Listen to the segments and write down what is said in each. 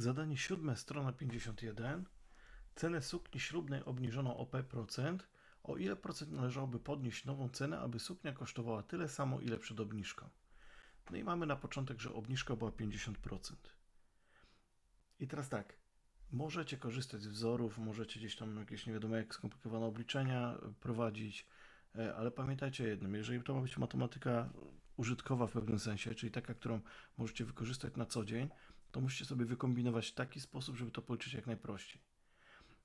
Zadanie siódme, strona 51. Cenę sukni ślubnej obniżono o P%. O ile procent należałoby podnieść nową cenę, aby suknia kosztowała tyle samo, ile przed obniżką? No i mamy na początek, że obniżka była 50%. I teraz tak, możecie korzystać z wzorów, możecie gdzieś tam jakieś nie wiadomo jak skomplikowane obliczenia e, prowadzić, e, ale pamiętajcie o jednym, jeżeli to ma być matematyka użytkowa w pewnym sensie, czyli taka, którą możecie wykorzystać na co dzień, to musicie sobie wykombinować taki sposób, żeby to policzyć jak najprościej.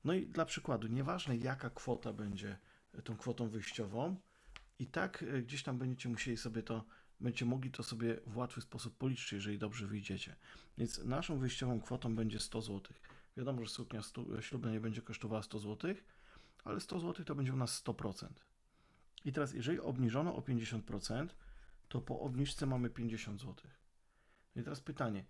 No i dla przykładu, nieważne jaka kwota będzie e, tą kwotą wyjściową, i tak e, gdzieś tam będziecie musieli sobie to, będziecie mogli to sobie w łatwy sposób policzyć, jeżeli dobrze wyjdziecie. Więc naszą wyjściową kwotą będzie 100 zł. Wiadomo, że suknia stu- ślubna nie będzie kosztowała 100 zł, ale 100 zł to będzie u nas 100%. I teraz, jeżeli obniżono o 50%, to po obniżce mamy 50 zł. No i teraz pytanie,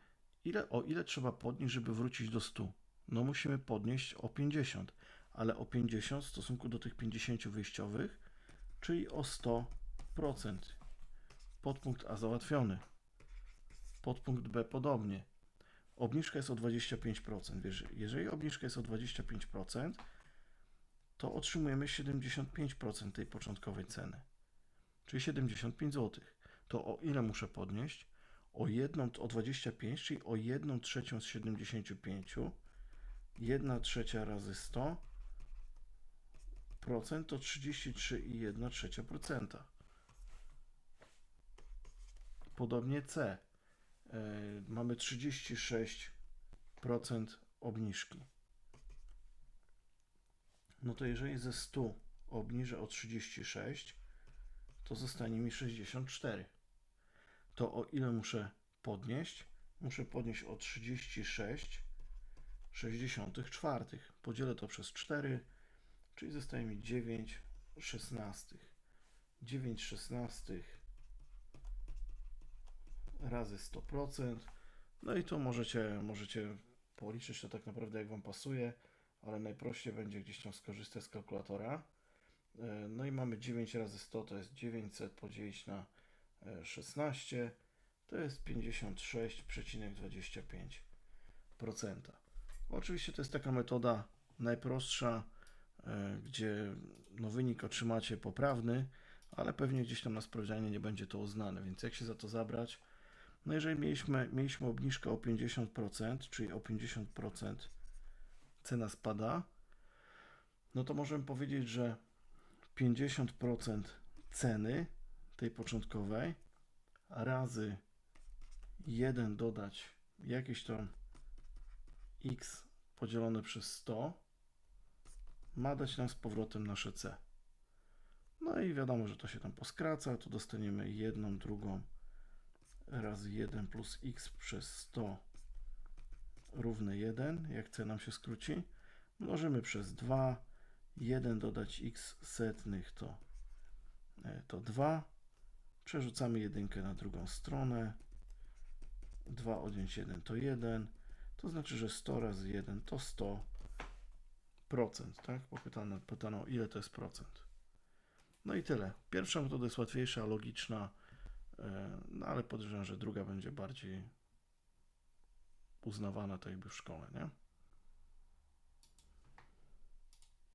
ile, o ile trzeba podnieść, żeby wrócić do 100? No musimy podnieść o 50, ale o 50 w stosunku do tych 50 wyjściowych, czyli o 100%. Podpunkt A załatwiony. Podpunkt B podobnie. Obniżka jest o 25%. Wiesz, jeżeli obniżka jest o 25%, to otrzymujemy 75% tej początkowej ceny, czyli 75 zł. To o ile muszę podnieść? O, jedną, o 25, czyli o 1 trzecią z 75. 1 trzecia razy 100 procent to 33,1 trzecia procenta. Podobnie C. E, mamy 36% obniżki. No to jeżeli ze 100 obniżę o 36, to zostanie mi 64. To o ile muszę podnieść? Muszę podnieść o 36 64. Podzielę to przez 4, czyli zostaje mi 9 szesnastych. 9 szesnastych razy 100%. No i to możecie, możecie policzyć to tak naprawdę jak Wam pasuje, ale najprościej będzie gdzieś tam skorzystać z kalkulatora. E, No i mamy 9 razy 100 to jest 900 podzielić na 16 to jest 56,25%. Oczywiście to jest taka metoda najprostsza, e, gdzie no, wynik otrzymacie poprawny, ale pewnie gdzieś tam na sprawdzianie nie będzie to uznane, więc jak się za to zabrać? No jeżeli mieliśmy, mieliśmy obniżkę o 50%, czyli o 50% cena spada, no to możemy powiedzieć, że 50% ceny tej początkowej razy 1 dodać jakieś tam x podzielone przez 100 ma dać nam z powrotem nasze c. No i wiadomo, że to się tam poskraca, tu dostaniemy jedną, drugą razy 1 plus x przez 100 równe 1, jak c nam się skróci. Mnożymy przez 2, 1 dodać x setnych to, e, to 2. Przerzucamy jedynkę na drugą stronę. 2 odjąć 1 to 1. To znaczy, że 100 razy 1 to 100%, tak? Bo pytano, pytano ile to jest procent. No i tyle. Pierwsza metoda jest łatwiejsza, logiczna, e, no ale podejrzewam, że druga będzie bardziej uznawana tak jakby w szkole, nie?